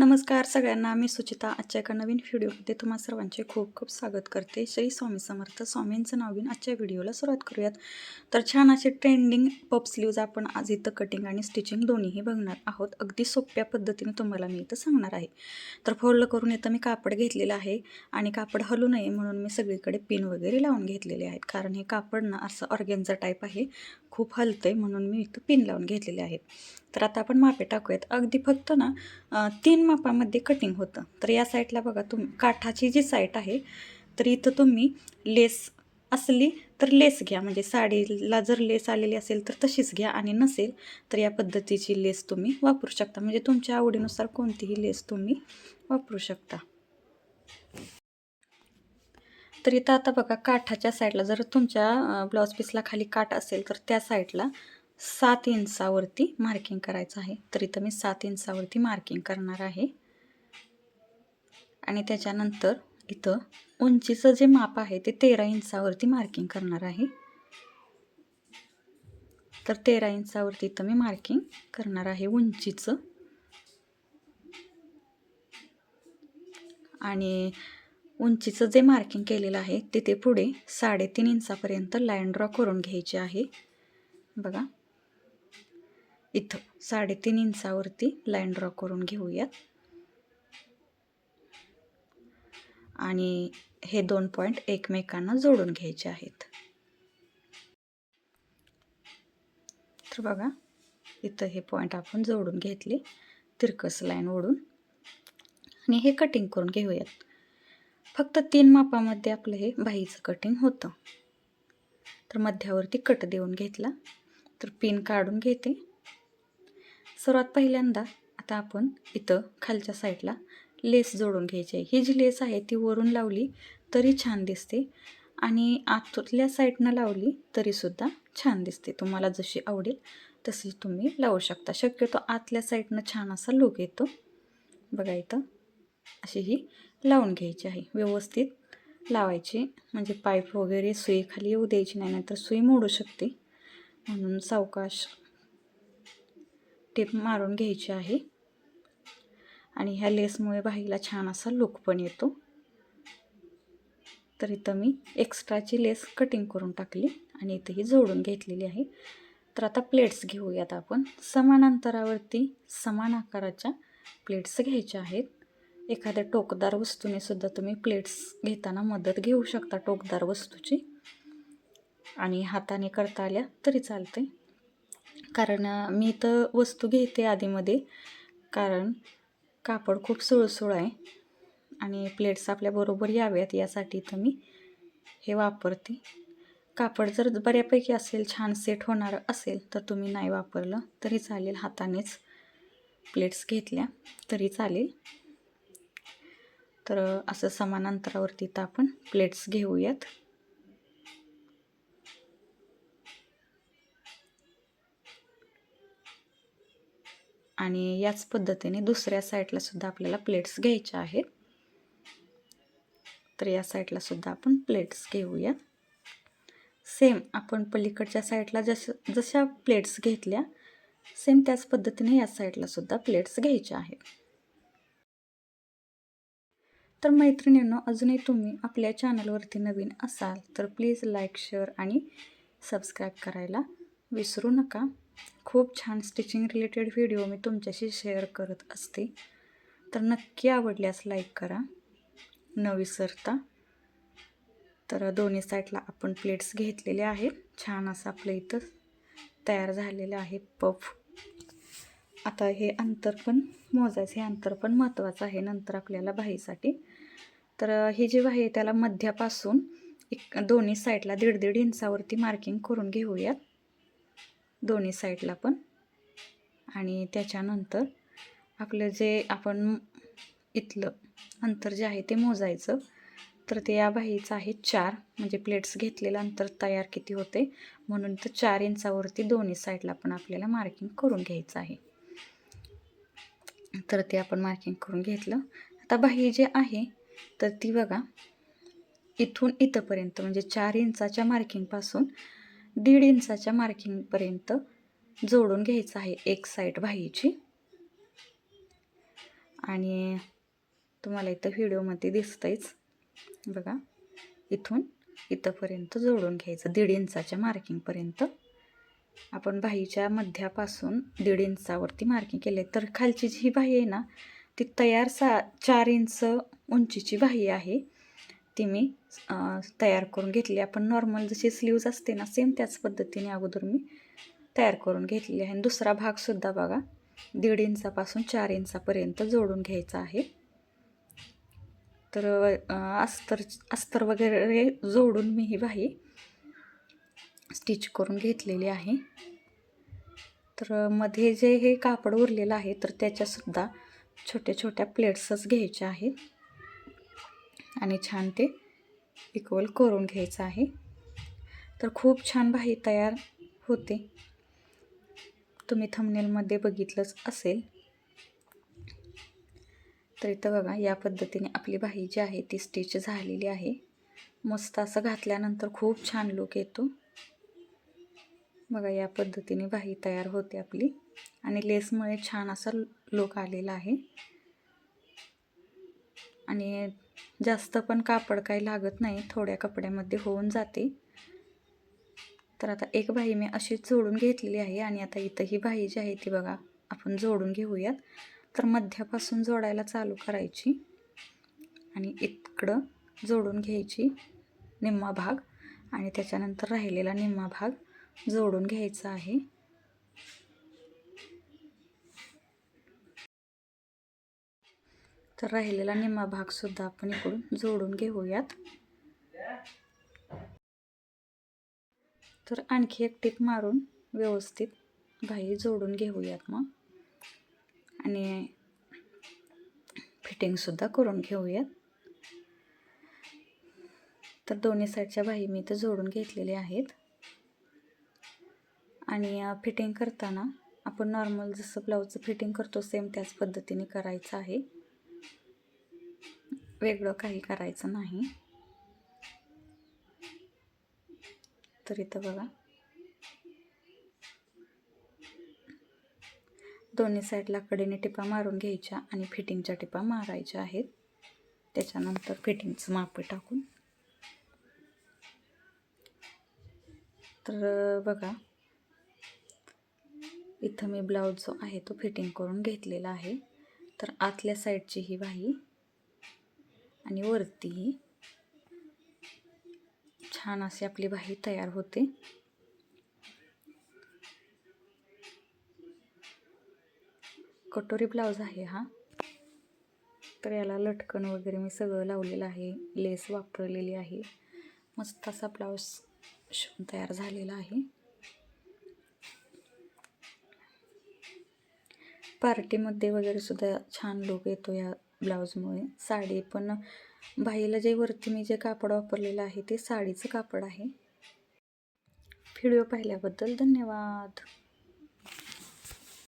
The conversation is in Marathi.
नमस्कार सगळ्यांना मी सुचिता. आजच्या एका नवीन व्हिडिओमध्ये तुम्हा सर्वांचे खूप खूप स्वागत करते. श्री स्वामी समर्थ स्वामींचं नाव घेऊन आजच्या व्हिडिओला सुरुवात करूयात. तर छान असे ट्रेंडिंग पप स्लीव्ज आपण आज इथं कटिंग आणि स्टिचिंग दोन्हीही बघणार आहोत. अगदी सोप्या पद्धतीने तुम्हाला मी इथं सांगणार आहे. तर फोल्ड करून इथं मी कापड घेतलेलं आहे आणि कापड हलू नये म्हणून मी सगळीकडे पिन वगैरे लावून घेतलेले आहेत. कारण हे कापड ना असं ऑर्गेन्झा टाईप आहे. खूप हलतं आहे म्हणून मी इथं पिन लावून घेतलेले आहेत. तर आता आपण मापे टाकूयात. अगदी फक्त ना तीन मापामध्ये कटिंग होतं. तर या साईडला बघा तुम काठाची जी साईट आहे तर इथं तुम्ही लेस असली तर लेस घ्या. म्हणजे साडीला जर लेस आलेली असेल तर तशीच घ्या आणि नसेल तर या पद्धतीची लेस तुम्ही वापरू शकता. म्हणजे तुमच्या आवडीनुसार कोणतीही लेस तुम्ही वापरू शकता. तर इथं आता बघा काठाच्या साईडला जर तुमच्या ब्लाऊज पीसला खाली काठ असेल तर त्या साईडला सात इंचावरती मार्किंग करायचं आहे. तर इथं मी सात इंचावरती मार्किंग करणार आहे. आणि त्याच्यानंतर इथं उंचीचं जे माप आहे ते तेरा इंचावरती मार्किंग करणार आहे. तर तेरा इंचावरती इथं मी मार्किंग करणार आहे उंचीचं. आणि उंचीचं जे मार्किंग केलेलं आहे तिथे पुढे साडेतीन इंचापर्यंत लाईन ड्रॉ करून घ्यायची आहे. बघा. इथं साडेतीन इंचावरती लाईन ड्रॉ करून घेऊयात. आणि हे दोन पॉईंट एकमेकांना जोडून घ्यायचे आहेत. तर बघा इथं हे पॉईंट आपण जोडून घेतले तिरकस लाईन ओढून. आणि हे कटिंग करून घेऊयात. फक्त तीन मापामध्ये आपलं हे बाहीचं कटिंग होतं. तर मध्यावरती कट देऊन घेतला. तर पिन काढून घेते. सर्वात पहिल्यांदा आता आपण इथं खालच्या साईडला लेस जोडून घ्यायची आहे. ही जी लेस आहे ती वरून लावली तरी छान दिसते आणि आतल्या साईडनं लावली तरीसुद्धा छान दिसते. तुम्हाला जशी आवडेल तशी तुम्ही लावू शकता. शक्यतो आतल्या साईडनं छान असा लुक येतो. बघा इथं अशी ही लावून घ्यायची आहे. व्यवस्थित लावायची. म्हणजे पाईप वगैरे सुई खाली येऊ द्यायची नाही नाहीतर सुई मोडू शकते. म्हणून सावकाश टिप मारून घ्यायची आहे. आणि ह्या लेसमुळे बाहीला छान असा लुक पण येतो. तर इथं मी एक्स्ट्राची लेस कटिंग करून टाकली आणि इथं ही जोडून घेतलेली आहे. तर आता प्लेट्स घेऊयात आपण. समान अंतरावरती समान आकाराच्या प्लेट्स घ्यायच्या आहेत. एखाद्या टोकदार वस्तूने सुद्धा तुम्ही प्लेट्स घेताना मदत घेऊ शकता टोकदार वस्तूची. आणि हाताने करता आल्या तरी चालते कारण मी तर वस्तू घेते आधीमध्ये. कारण कापड खूप सुळसुळ आहे. आणि प्लेट्स आपल्याबरोबर याव्यात यासाठी तर मी हे वापरते. कापड जर बऱ्यापैकी असेल छान सेट होणार असेल तर तुम्ही नाही वापरलं तरी चालेल. हातानेच प्लेट्स घेतल्या तरी चालेल. तर असं समान अंतरावरती तर आपण प्लेट्स घेऊयात. आणि याच पद्धतीने दुसऱ्या साईडला सुद्धा आपल्याला प्लेट्स घ्यायच्या आहेत. तर या साईडला सुद्धा आपण प्लेट्स घेऊया. सेम आपण पलीकडच्या साईडला जस जशा प्लेट्स घेतल्या सेम त्याच पद्धतीने या साईडला सुद्धा प्लेट्स घ्यायच्या आहेत. तर मैत्रिणींनो अजूनही तुम्ही आपल्या चॅनलवरती नवीन असाल तर प्लीज लाईक शेअर आणि सबस्क्राईब करायला विसरू नका. खूप छान स्टिचिंग रिलेटेड व्हिडिओ मी तुमच्याशी शेअर करत असते. तर नक्की आवडल्यास लाईक करा. न विसरता तर दोन्ही साईडला आपण प्लेट्स घेतलेले आहेत. छान असं आपलं इथं तयार झालेलं आहे पफ आता हे अंतर पण मोजायचं हे अंतर पण महत्त्वाचं आहे नंतर आपल्याला बाहीसाठी तर ही जी बाही आहे त्याला मध्यापासून एक दोन्ही साईडला दीड दीड इंचावरती मार्किंग करून घेऊयात. दोन्ही साईडला पण. आणि त्याच्यानंतर आपलं जे आपण इथलं अंतर जे आहे ते मोजायचं. तर ते या बाहीचं आहे चार. म्हणजे प्लेट्स घेतलेलं अंतर तयार किती होते? म्हणून तर चार इंचावरती दोन्ही साईडला पण आपल्याला मार्किंग करून घ्यायचं आहे. तर ते आपण मार्किंग करून घेतलं. आता बाही जे आहे तर ती बघा इथून इथंपर्यंत म्हणजे चार इंचाच्या मार्किंगपासून दीड इंचाच्या मार्किंगपर्यंत जोडून घ्यायचं आहे एक साईड बाहीची आणि तुम्हाला इथं व्हिडिओमध्ये दिसतंयच. बघा इथून इथंपर्यंत जोडून घ्यायचं दीड इंचाच्या मार्किंगपर्यंत. आपण बाहीच्या मध्यापासून दीड इंचावरती मार्किंग केले तर खालची जी ही बाही आहे ना ती तयार सा चार इंच उंचीची बाही आहे. ती मी तयार करून घेतली आपण नॉर्मल जशी स्लीव्ज असते ना सेम त्याच पद्धतीने अगोदर मी तयार करून घेतलेली आहे. आणि दुसरा भागसुद्धा बघा दीड इंचापासून चार इंचापर्यंत जोडून घ्यायचा आहे. तर अस्तर अस्तर वगैरे जोडून मी ही बाही स्टिच करून घेतलेली आहे. तर मध्ये जे हे कापड उरलेलं आहे तर त्याच्यासुद्धा छोट्या छोट्या प्लेट्सच घ्यायच्या आहेत. आणि छान ते इक्वल करून घ्यायचं आहे. तर खूप छान भाई तयार होते. तुम्ही थंबनेलमध्ये बघितलंच असेल. तर इथं बघा या पद्धतीने आपली भाई जी आहे ती स्टिच झालेली आहे. मस्त असं घातल्यानंतर खूप छान लुक येतो. बघा या पद्धतीने भाई तयार होते आपली. आणि लेसमुळे छान असा लुक आलेला आहे. आणि जास्त पण कापड काही लागत नाही थोड्या कपड्यामध्ये होऊन जाते. तर आता एक बाही मी अशीच जोडून घेतलेली आहे आणि आता इथं ही बाही जी आहे ती बघा आपण जोडून घेऊयात. तर मध्यापासून जोडायला चालू करायची आणि इकडं जोडून घ्यायची निम्मा भाग आणि त्याच्यानंतर राहिलेला निम्मा भाग जोडून घ्यायचा आहे. तर राहिलेला निम्मा भागसुद्धा आपण इकडून जोडून घेऊयात. तर आणखी एक टिप मारून व्यवस्थित बाही जोडून घेऊयात मग. आणि फिटिंगसुद्धा करून घेऊयात. तर दोन्ही साईडच्या बाही मी इथं जोडून घेतलेल्या आहेत. आणि फिटिंग करताना आपण नॉर्मल जसं ब्लाऊजचं फिटिंग करतो सेम त्याच पद्धतीने करायचं आहे. वेगळं काही करायचं नाही. तर इथं बघा. दोन्ही साईडला कडेने टिपा मारून घ्यायच्या आणि फिटिंगच्या टिपा मारायच्या आहेत. त्याच्यानंतर फिटिंगचं माप टाकून. तर बघा. इथं मी ब्लाऊज जो आहे तो फिटिंग करून घेतलेला आहे. तर आतल्या साईडची ही वाही आणि वरतीही छान अशी आपली बाही तयार होते. कटोरी ब्लाऊज आहे हा. तर याला लटकन वगैरे मी सगळं लावलेलं आहे. लेस वापरलेली आहे. मस्त असा ब्लाऊज शिवून तयार झालेला आहे. पार्टीमध्ये वगैरे सुद्धा छान लोक येतो या ब्लाऊजमुळे. साडी पण बाईला जे वरती मी जे कापड वापरलेलं आहे ते साडीचं कापड आहे. व्हिडिओ पाहिल्याबद्दल धन्यवाद.